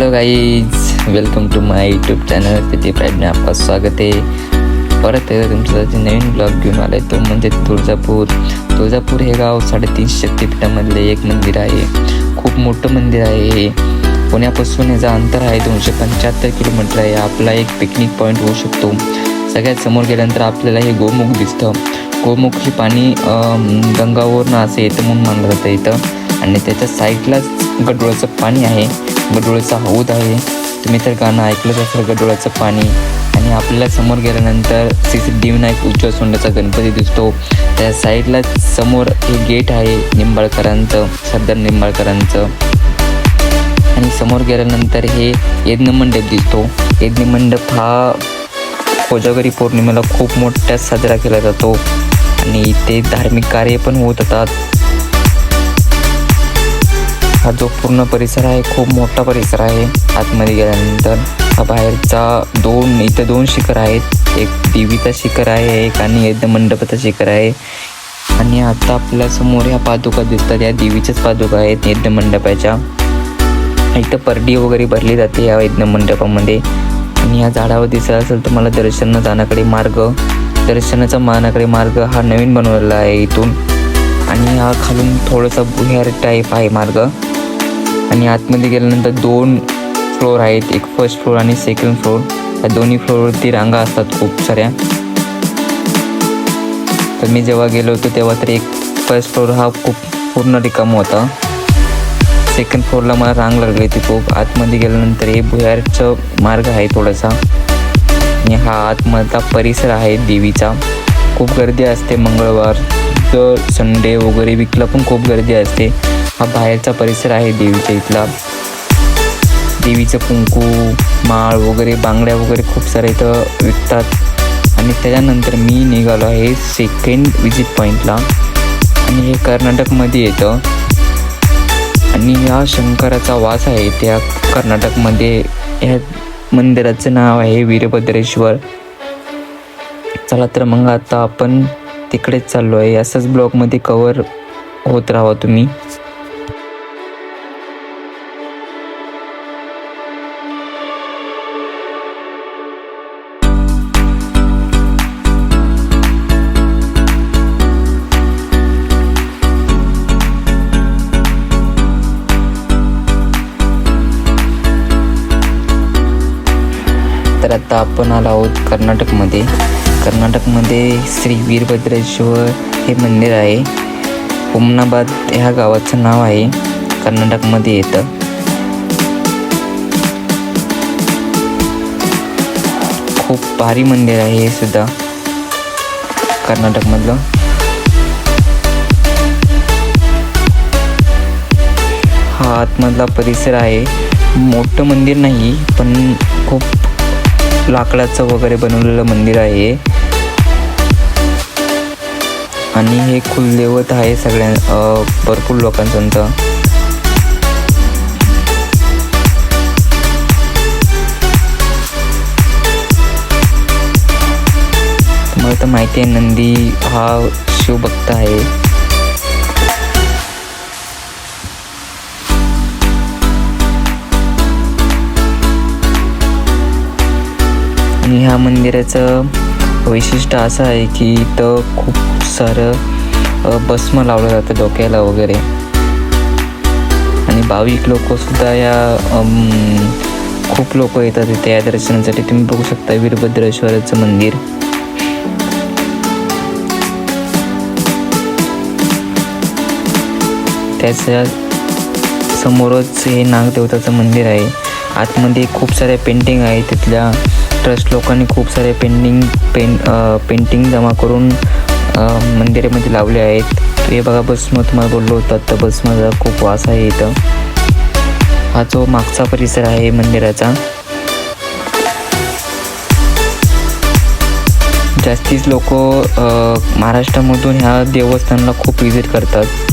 Hello guys welcome to my YouTube channel तिथे प्राईडने आपलं स्वागत आहे परत तुमचा जे नवीन ब्लॉग घेऊन आहे तो म्हणजे तुळजापूर तुळजापूर हे गाव साडेतीन शक्तिपीठामधले एक मंदिर आहे। खूप मोठं मंदिर आहे पुण्यापासून याचं अंतर आहे दोनशे पंच्याहत्तर किलोमीटर आहे. आपला एक पिकनिक पॉईंट होऊ शकतो. सगळ्यात समोर गेल्यानंतर आपल्याला हे गोमुख दिसतं. गोमुख पाणी गंगावरून असं येतं म्हणून मानलं जातं इथं. आणि त्याच्या साईडलाच गडोळाचं पाणी आहे. गडोळाचा हौद आहे. तुम्ही तर गाणं ऐकलंच असेल गडोळाचं पाणी. आणि आपल्याला समोर गेल्यानंतर श्री सिद्धिविनायक उज्ज्वल सोंडाचा गणपती दिसतो. त्या साईडला समोर हे गेट आहे निंबाळकरांचं सरदार निंबाळकरांचं. आणि समोर गेल्यानंतर हे यज्ञमंडप दिसतो. यज्ञमंडप हा कोजागरी पौर्णिमेला खूप मोठ्या साजरा केला जातो. आणि इथे धार्मिक कार्य पण होत असतात. हा जो पूर्ण परिसर आहे खूप मोठा परिसर आहे. आतमध्ये गेल्यानंतर हा बाहेरचा दोन इथं दोन शिखर आहेत. एक देवीचा शिखर आहे एक आणि एकदम मंडपाचा शिखर आहे. आणि आता आपल्यासमोर ह्या पादुका दिसतात. या देवीच्याच पादुका आहेत यज्ञ मंडपाच्या. इथं परडी वगैरे भरली जाते या यज्ञ मंडपामध्ये. आणि या झाडावर दिसत असेल तर मला दर्शन जाण्याकडे मार्ग दर्शनाचा मानाकडे मार्ग हा नवीन बनवलेला आहे इथून. आणि हा खालून थोडासा भुयार टाईप आहे मार्ग. आणि आतमध्ये गेल्यानंतर दोन फ्लोअर आहेत. एक फर्स्ट फ्लोअर आणि सेकंड फ्लोअर या दोन्ही फ्लोअरवरती रांगा असतात खूप साऱ्या. तर मी जेव्हा गेलो होतो तेव्हा तर एक फर्स्ट फ्लोअर हा खूप पूर्ण रिकाम होता. सेकंड फ्लोअरला मला रांग लागली होती खूप. आतमध्ये गेल्यानंतर हे भुयारचं मार्ग आहे थोडासा. आणि हा आतमधला परिसर आहे देवीचा. खूप गर्दी असते मंगळवार. तर संडे वगैरे विकला पण खूप गर्दी असते. हा बाहेरचा परिसर आहे देवीच्या इथला. देवीचं कुंकू माळ वगैरे बांगड्या वगैरे खूप साऱ्या इथं विकतात. आणि त्याच्यानंतर मी निघालो आहे सेकंड विजिट पॉईंटला आणि हे कर्नाटकमध्ये येतं. आणि या शंकराचा वास आहे त्या कर्नाटकमध्ये. ह्या मंदिराचं नाव आहे वीरभद्रेश्वर. चला तर मग आता आपण तिकडेच चाललो आहे असंच ब्लॉगमध्ये कवर होत राहा तुम्ही. तर आता आपण आलो आहोत कर्नाटकमध्ये. कर्नाटकमध्ये श्री वीरभद्रेश्वर हे मंदिर आहे. उमनाबाद ह्या गावाचं नाव आहे कर्नाटकमध्ये येतं. खूप भारी मंदिर आहे हे सुद्धा कर्नाटकमधलं. हा आतमधला परिसर आहे. मोठं मंदिर नाही पण खूप लाकडाचं वगैरे बनवलेलं मंदिर आहे. आणि हे कुलदैवत आहे सगळ्या भरपूर लोकांचं तुम्हाला तर माहिती आहे नंदी हा शिवभक्त आहे. आणि ह्या मंदिराचं वैशिष्ट्य असं आहे की इथं खूप सारं भस्म लावलं जातं डोक्याला वगैरे. आणि भाविक लोकंसुद्धा या खूप लोक येतात इथे या दर्शनासाठी. तुम्ही बघू शकता वीरभद्रेश्वराचं मंदिर. त्याच्या समोरच हे नागदेवताचं मंदिर आहे. आतमध्ये खूप साऱ्या पेंटिंग आहे तिथल्या. ट्रस्ट लोकांनी खूप सारे पेंटिंग पेन पेंटिंग जमा करून मंदिरामध्ये लावले आहेत. हे बघा भस्म तुम्हाला बोललो होतात तर भस्माचा खूप वास आहे इथं. हा जो मागचा परिसर आहे मंदिराचा. जास्तीच लोक महाराष्ट्रामधून ह्या देवस्थानला खूप विजिट करतात.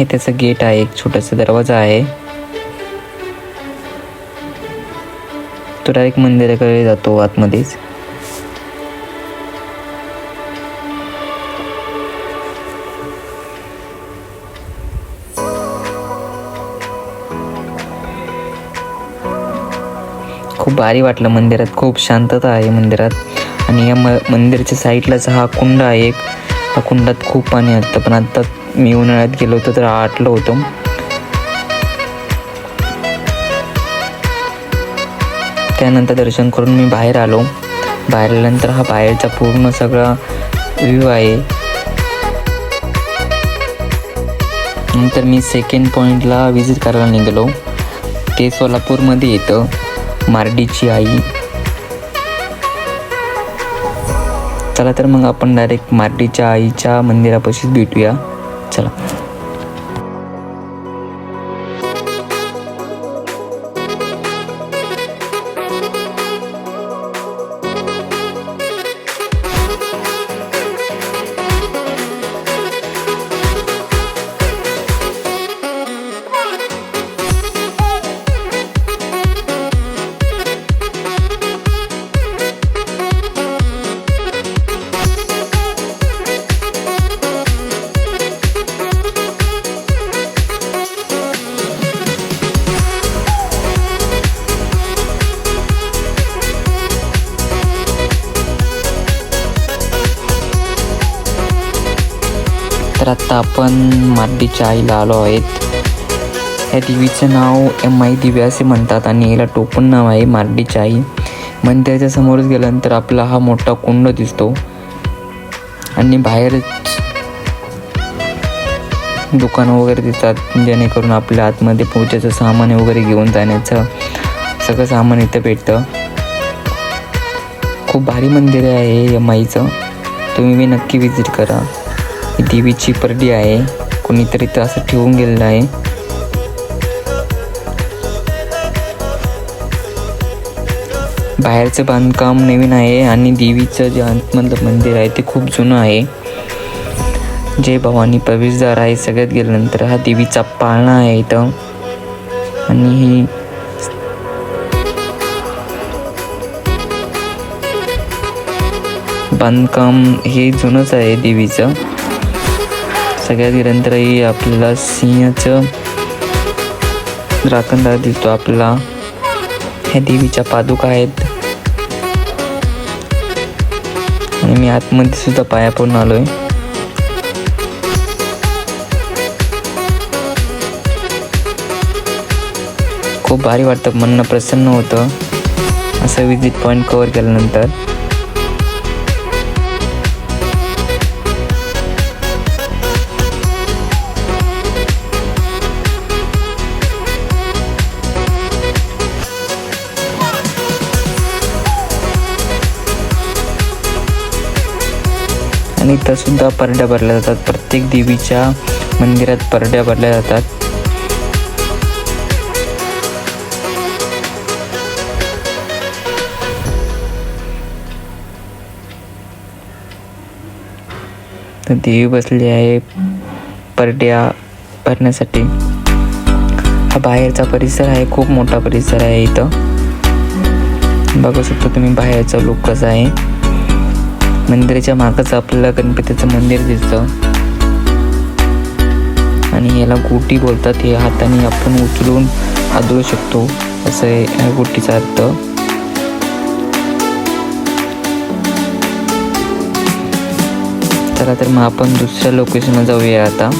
हे त्याचं गेट आहे एक छोटासा दरवाजा आहे. तो डायरेक्ट मंदिराकडे जातो आतमध्येच. खूप भारी वाटलं मंदिरात खूप शांतता आहे मंदिरात. आणि या म मंदिरच्या साईडलाच हा कुंड आहे एक. त्या कुंडात खूप पाणी असतं पण आता मी उन्हाळ्यात गेलो होतो तर आटलो होतो. त्यानंतर दर्शन करून मी बाहेर आलो. बाहेर आल्यानंतर हा बाहेरचा पूर्ण सगळा व्ह्यू आहे. नंतर मी सेकंड पॉईंटला व्हिजिट करायला निघालो. ते सोलापूरमध्ये येतं. मार्डीची आई. चला तर मग आपण डायरेक्ट मार्डीच्या आईच्या मंदिरापाशीच भेटूया. चला तर आत्ता आपण मार्डीच्या आईला आलो आहेत. या देवीचं नाव एम आई दिव्या असे म्हणतात आणि याला टोपण नाव आहे मार्डीची आई. मंदिराच्या समोरच गेल्यानंतर आपला हा मोठा कुंड दिसतो. आणि बाहेरच दुकानं वगैरे दिसतात जेणेकरून आपल्या आतमध्ये पूजेचं सामान वगैरे घेऊन जाण्याचं सगळं सामान इथं भेटतं. खूप भारी मंदिर आहे एम आईचं. तुम्ही नक्की विजिट करा. ही देवीची परडी आहे. कोणीतरी तर असं ठेवून गेलेलं आहे. बाहेरचं बांधकाम नवीन आहे आणि देवीचं जे आतमधलं मंदिर आहे ते खूप जुनं आहे. जय भवानी प्रवेशद्वार आहे सगळ्यात गेल्यानंतर. हा देवीचा पाळणा आहे इथं. आणि ही बांधकाम हे जुनंच आहे देवीचं. सगळ्यात निरंतरही आपल्याला सिंहाचं राखणदार दिसतो आपल्याला ह्या देवीच्या पादुका आहेत. आणि मी आतमध्ये सुद्धा पाया पडून आलोय. खूप भारी वाटतं. मन प्रसन्न होतं. असं विजिट पॉईंट कवर केल्यानंतर. आणि इथं सुद्धा परड्या भरल्या जातात. प्रत्येक देवीच्या मंदिरात परड्या भरल्या जातात. देवी बसली आहे परड्या भरण्यासाठी. हा बाहेरचा परिसर आहे खूप मोठा परिसर आहे इथं. बघू शकता तुम्ही बाहेरचा लोक कसा आहे. मंदिराच्या मागच आपल्याला गणपतीचं मंदिर दिसतं. आणि याला गोटी बोलतात हे हाताने आपण उचलून आदळू शकतो असं ह्या गोटीचा अर्थ. चला तर मग आपण दुसऱ्या लोकेशनला जाऊया आता.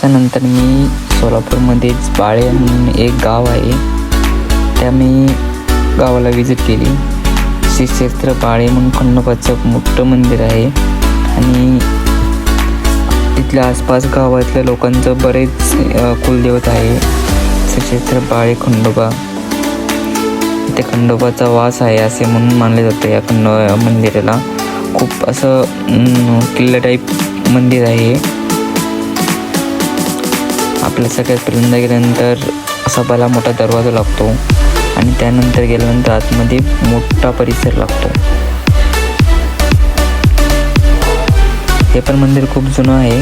त्याच्यानंतर मी सोलापूरमध्येच बाळे म्हणून एक गाव आहे. त्या मी गावाला विजिट केली. श्री क्षेत्र बाळे म्हणून खंडोबाचं मोठं मंदिर आहे. आणि तिथल्या आसपास गावातल्या लोकांचं बरेच कुलदेवत आहे. श्रीक्षेत्र बाळे खंडोबा. इथे खंडोबाचा वास आहे असे म्हणून मानले जाते या खंडो मंदिराला. खूप असं किल्ला टाईप मंदिर आहे आपलं सगळ्यात पहिल्यांदा गेल्यानंतर असा भला मोठा दरवाजा लागतो आणि त्यानंतर गेल्यानंतर आतमध्ये मोठा परिसर लागतो. हे पण मंदिर खूप जुनं आहे.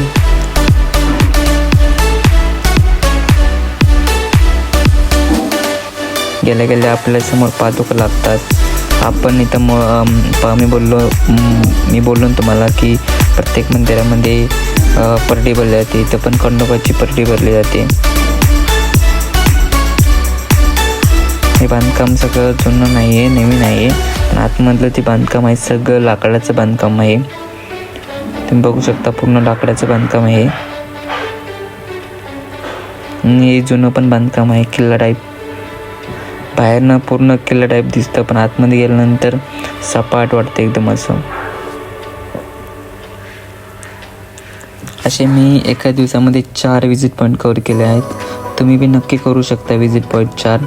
गेल्या गेल्या आपल्यासमोर पादुका लागतात. आपण इथं म मी बोललो मी बोललो तुम्हाला की प्रत्येक मंदिरामध्ये परडी भरली जाते. इथं पण खंडोबाची परडी भरली जाते. हे बांधकाम सगळं जुनं नाही आहे नवीन आहे पण आतमधलं ते बांधकाम आहे सगळं लाकडाचं बांधकाम आहे. तुम्ही बघू शकता पूर्ण लाकडाचं बांधकाम आहे. आणि हे जुनं पण बांधकाम आहे किल्ला टाईप बाहेरनं पूर्ण किल्ला टाईप दिसतं पण आतमध्ये गेल्यानंतर सपाट वाटतं एकदम असं. असे मी एका दिवसामध्ये चार विजिट पॉईंट कवर केले आहेत. तुम्ही बी नक्की करू शकता विजिट पॉईंट चार.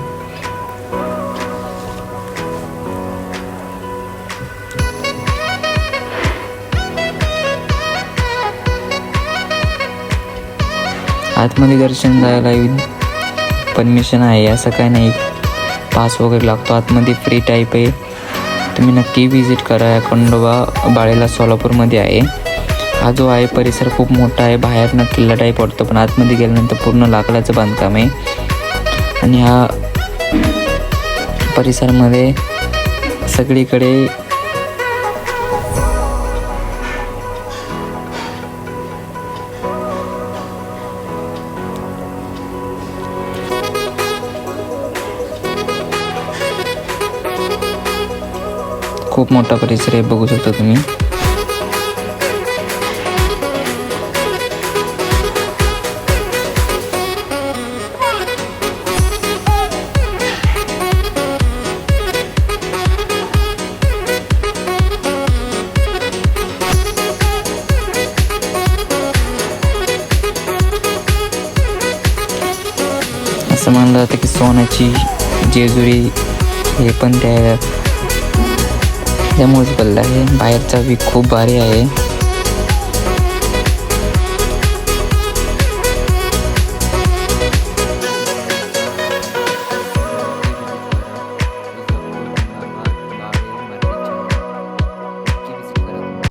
आतमध्ये दर्शन जायला परमिशन आहे असं काय नाही. पास वगैरे लागतो आतमध्ये फ्री टाईप आहे. तुम्ही नक्की विजिट करा या खंडोबा बाळेला सोलापूरमध्ये आहे. हा जो आहे परिसर खूप मोठा आहे बाहेरनं किल्ला टाईप वाटतो पण आतमध्ये गेल्यानंतर पूर्ण लाकडाचं बांधकाम आहे. आणि ह्या परिसरामध्ये सगळीकडे खूप मोठा परिसर आहे बघू शकता तुम्ही. असं म्हणलं जातं की सोन्याची जेजुरी हे पण त्या त्यामुळेच बोललं आहे. बाहेरचा वीक खूप भारी आहे.